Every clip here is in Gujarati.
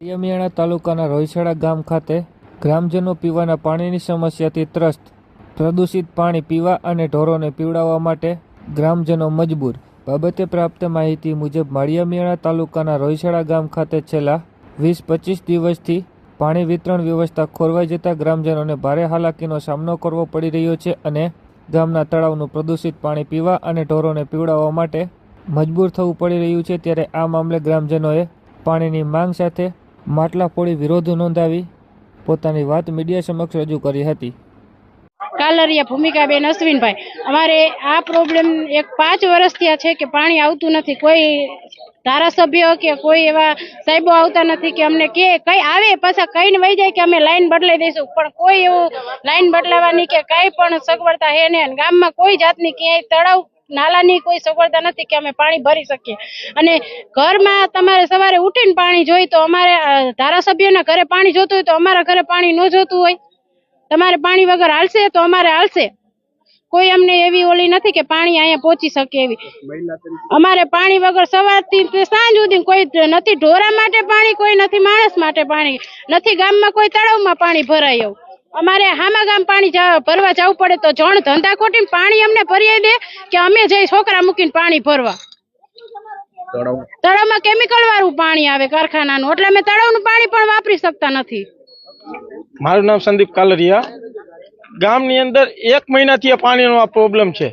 લિયામિયાણા તાલુકાના રોયસડા ગામ ખાતે ગ્રામજનો પીવાના પાણીની સમસ્યાથી ત્રસ્ત. પ્રદૂષિત પાણી પીવા અને ઢોરોને પીવડાવવા માટે ગ્રામજનો મજબૂર. બાબતે પ્રાપ્ત માહિતી મુજબ માળિયામિયાણા તાલુકાના રોયસડા ગામ ખાતે છેલ્લા વીસ પચીસ દિવસથી પાણી વિતરણ વ્યવસ્થા ખોરવાઈ જતા ગ્રામજનોને ભારે હાલાકીનો સામનો કરવો પડી રહ્યો છે અને ગામના તળાવનું પ્રદૂષિત પાણી પીવા અને ઢોરોને પીવડાવવા માટે મજબૂર થવું પડી રહ્યું છે. ત્યારે આ મામલે ગ્રામજનોએ પાણીની માંગ સાથે માટલા ફોડી વિરોધ નોંધાવી પોતાની વાત મીડિયા સમક્ષ રજૂ કરી હતી. કાલરિયા ભૂમિકાબેન અશ્વિનભાઈ, અમારે આ પ્રોબ્લેમ એક પાંચ વર્ષથી છે કે પાણી આવતું નથી. કોઈ ધારાસભ્ય કે કોઈ એવા સાહેબો આવતા નથી કે અમને કે કઈ આવે પાછા કઈને વહી જાય કે અમે લાઈન બદલાઈ દઈશું. પણ કોઈ એવું લાઈન બદલાવાની કે કઈ પણ સગવડતા હે ને ગામમાં કોઈ જાતની ક્યાંય તળાવ નાલાની કોઈ સગવડતા નથી કે અમે પાણી ભરી શકીએ. અને ઘરમાં તમારે સવારે ઉઠીને પાણી જોઈ તો અમારે ધારાસભ્યોના ધારાસભ્યના ઘરે પાણી જોતું હોય તો અમારા ઘરે પાણી ન જોતું હોય. તમારે પાણી વગર હાલશે તો અમારે હાલશે. કોઈ અમને એવી ઓલી નથી કે પાણી અહીંયા પહોંચી શકે એવી. અમારે પાણી વગર સવારથી સાંજ સુધી કોઈ નથી. ઢોરા માટે પાણી કોઈ નથી. માણસ માટે પાણી. નથી ગામમાં કોઈ તળાવમાં પાણી ભરાય એવું. અમારે હામા ગામ પાણી ભરવા જવું પડે તો જણ ધંધા ખોટી પાણી અમને ભરી દે કે અમે જઈ છોકરા મૂકીને પાણી ભરવા. તળાવમાં કેમિકલ વાળું પાણી આવે કારખાનાનું. એટલે અમે તળાવનું પાણી પણ વાપરી શકતા નથી. મારું નામ સંદીપ કાલરિયા. ગામની અંદર એક મહિનાથી આ પાણીનો આ પ્રોબ્લેમ છે.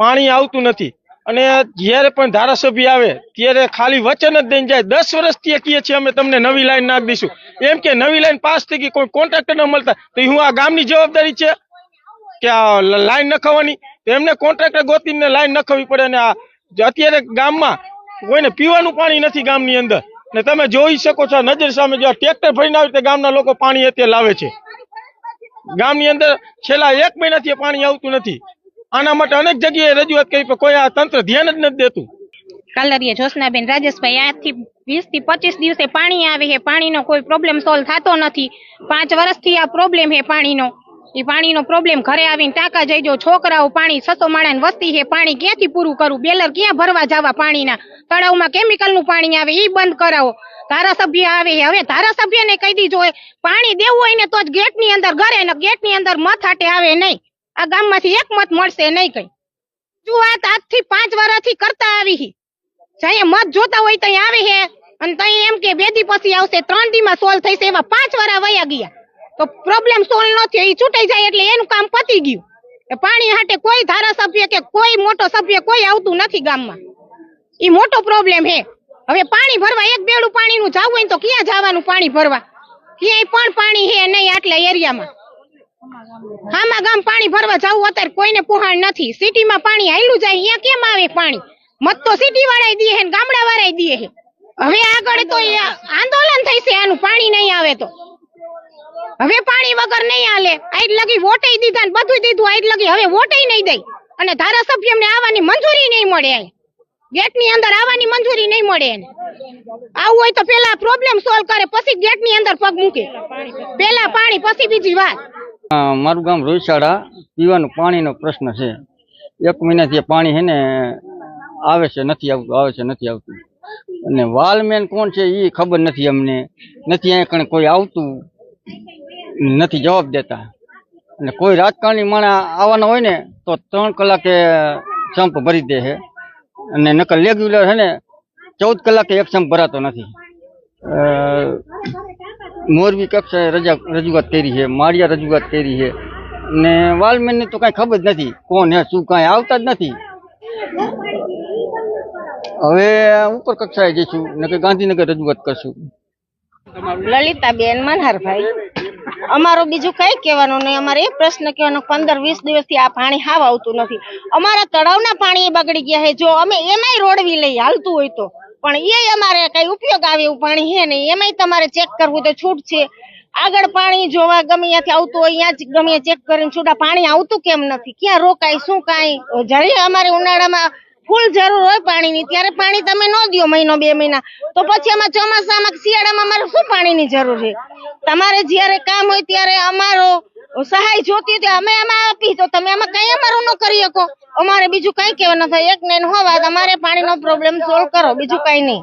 પાણી આવતું નથી. અને જ્યારે પણ ધારાસભ્ય આવે, ત્યારે ખાલી વચન જ દઈને જાય. દસ વર્ષથી કહીએ છીએ અમે તમને નવી લાઈન નાખી દઈશું. એમ કે નવી લાઈન પાસ થઈ ગઈ, કોઈ કોન્ટ્રાક્ટર ન મળતા. તો હું આ ગામની જવાબદારી છે કે આ લાઈન નખાવવાની? એમને કોન્ટ્રાક્ટર ગોતીને લાઈન નખાવવી પડે અને આ અત્યારે ગામમાં કોઈને પીવાનું પાણી નથી ગામની અંદર. ને તમે જોઈ શકો છો નજર સામે જો ટ્રેક્ટર ભરીને આવે તે ગામના લોકો પાણી અત્યારે લાવે છે. ગામની અંદર છેલ્લા એક મહિનાથી પાણી આવતું નથી. આના માટે અનેક જગ્યાએ રજૂઆત કરી, પણ કોઈ આ તંત્ર ધ્યાન જ નથી દેતું. કલરીએ જોશનાબેન રાજેશભાઈ, આજથી વીસથી પચીસ દિવસે પાણી આવે છે. પાણીનો કોઈ પ્રોબ્લેમ સોલ્વ થતો નથી. પાંચ વર્ષથી આ પ્રોબ્લેમ છે પાણીનો. એ પાણીનો પ્રોબ્લેમ ઘરે આવીને ટાંકા જઈજો. છોકરાઓ પાણી છસો માળાની વસ્તી છે. પાણી ક્યાંથી પૂરું કરું? બેલર ક્યાં ભરવા જવા પાણીના? તળાવમાં કેમિકલનું પાણી આવે એ બંધ કરાવો. ધારાસભ્ય આવે હવે ધારાસભ્યને કહી દીધું હોય, પાણી દેવું હોય ને તો જ ગેટની અંદર, ઘરે ને, ગેટની અંદર મત હાટે આવે નહીં. આ ગામમાંથી એક મત મળશે નહીં કઈ. રજૂઆત આજથી પાંચ વર્ષથી કરતા આવી હી. જ્યાં મત જોતા હોય ત્યાં આવે હે. અને ત્યાં એમ કે બે પછી આવશે, ત્રણ દી માં સોલ્વ થશે એવા પાંચ વાર વયા ગયા. તો પ્રોબ્લેમ સોલ્વ ન થયો એ છૂટાઈ જાય એટલે એનું કામ પતી ગયું. એ પાણી હાટે કોઈ ધારાસભ્ય કે કોઈ મોટો સભ્ય કોઈ આવતું નથી ગામમાં. એ મોટો પ્રોબ્લેમ હે. હવે પાણી ભરવા, એક બેડું પાણીનું જવું હોય તો ક્યાં જવાનું પાણી ભરવા? ક્યાંય પણ પાણી હે નહીં આટલા એરિયામાં. હામા ગામ પાણી ભરવા જવું અત્યારે કોઈને પુહાણ નથી. સિટીમાં પાણી હાયલું જાય, અહીંયા કેમ આવે પાણી? મત તો સિટી વાળા દે હે ને ગામડા વાળા દે હે. હવે આગળ તો આંદોલન થઈશે, આનું પાણી નહીં આવે તો. હવે પાણી વગર નહીં હાલે. આજ લગી વોટે દીધા ને બધું દીધું આજ લગી હવે વોટે નહીં દઈ. અને ધારાસભ્યને આવવાની મંજૂરી નહીં મળે ગેટની અંદર આવવાની મંજૂરી નહીં મળે એને. આવું હોય તો પેલા પ્રોબ્લેમ સોલ્વ કરે, પછી ગેટની અંદર પગ મૂકે. પેલા પાણી, પછી બીજી વાત. મારું ગામ રોયસાડા પીવાનું પાણીનો પ્રશ્ન છે. એક મહિનાથી પાણી છે ને આવે છે, નથી આવતું, આવે છે, નથી આવતું. અને વાલમેન કોણ છે એ ખબર નથી અમને. નથી અહીંયા કણે કોઈ આવતું, નથી જવાબ દેતા. અને કોઈ રાજકારણી માણા આવવાના હોય ને, તો ત્રણ કલાકે સંપ ભરી દે છે અને નકર રેગ્યુલર છે ને ચૌદ કલાકે એક સંપ ભરાતો નથી. મોરબી કક્ષાએ રજા રજૂઆત કરી છે, માળિયા રજૂઆત કરી છે. ને વાલમેનને તો કાંઈ ખબર જ નથી, કોણ હે, શું, કાંઈ આવતા જ નથી. હવે ઉપર કક્ષાએ જઈશું ને કે ગાંધીનગર રજૂઆત કરશું. લલિતાબેન, મનહરભાઈ, અમારો બીજું કઈ કહેવાનું નહીં, અમારે એ પ્રશ્ન કહેવાનો પંદર વીસ દિવસથી આ પાણી હાવ આવતું નથી. અમારા તળાવના પાણી બગડી ગયા છે, જો અમે એમાંય રોડવી લઈ હાલતું હોય તો. પણ એ અમારે કઈ ઉપયોગ આવે એવું પાણી છે નહીં. એમાંય તમારે ચેક કરવું તો છૂટ છે. આગળ પાણી જોવા ગમે ત્યાંથી આવતું હોય ત્યાં જ ગમે ચેક કરીને છૂટા પાણી આવતું કેમ નથી? ક્યાં રોકાય, શું કાંઈ? જ્યારે અમારે ઉનાળામાં ફૂલ જરૂર હોય પાણીની, ત્યારે પાણી તમે ન દો મહિનો, બે મહિના. તો પછી આમાં ચોમાસામાં, શિયાળામાં અમારે શું પાણીની જરૂર છે? તમારે જ્યારે કામ હોય ત્યારે અમારો સહાય જોતી હોય અમે આમાં આપી. તો તમે આમાં કઈ અમારું ન કરી શકો. અમારે બીજું કઈ કેવા થાય. એક ને હો વાત, અમારે પાણીનો પ્રોબ્લેમ સોલ્વ કરો, બીજું કઈ નહીં.